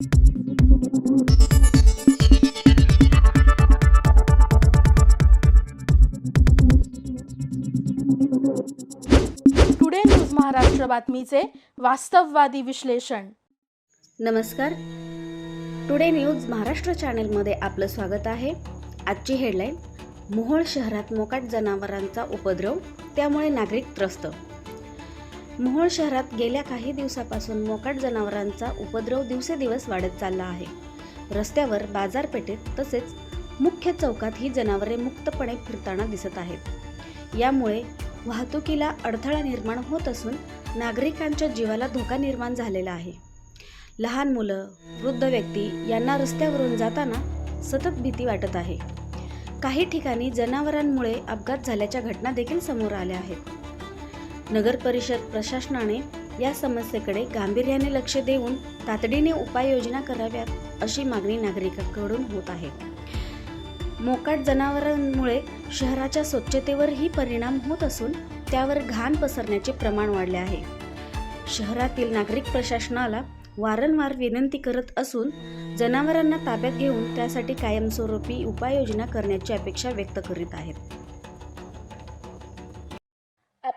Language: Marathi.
टुडे न्यूज महाराष्ट्र बातमीचे वास्तववादी विश्लेषण नमस्कार. टुडे न्यूज महाराष्ट्र चॅनेलमध्ये आपलं स्वागत आहे. आजची हेडलाईन मोहोळ शहरात मोकाट जनावरांचा उपद्रव त्यामुळे नागरिक त्रस्त. मोहोळ शहरात गेल्या काही दिवसापासून मोकाट जनावरांचा उपद्रव दिवसेदिवस वाढत चालला आहे. रस्त्यावर बाजारपेठेत तसेच मुख्य चौकात ही जनावरे मुक्तपणे फिरताना दिसत आहेत. यामुळे वाहतुकीला अडथळा निर्माण होत असून नागरिकांच्या जीवाला धोका निर्माण झालेला आहे. लहान मुलं वृद्ध व्यक्ती यांना रस्त्यावरून जाताना सतत भीती वाटत आहे. काही ठिकाणी जनावरांमुळे अपघात झाल्याच्या घटना देखील समोर आल्या आहेत. नगर परिषद प्रशासनाने या समस्येकडे गांभीर्याने लक्ष देऊन तातडीने उपाययोजना कराव्यात अशी मागणी नागरिकांकडून होत आहे. मोकाट जनावरांमुळे शहराच्या स्वच्छतेवरही परिणाम होत असून त्यावर घाण पसरण्याचे प्रमाण वाढले आहे. शहरातील नागरिक प्रशासनाला वारंवार विनंती करत असून जनावरांना ताब्यात घेऊन त्यासाठी कायमस्वरूपी उपाययोजना करण्याची अपेक्षा व्यक्त करीत आहेत.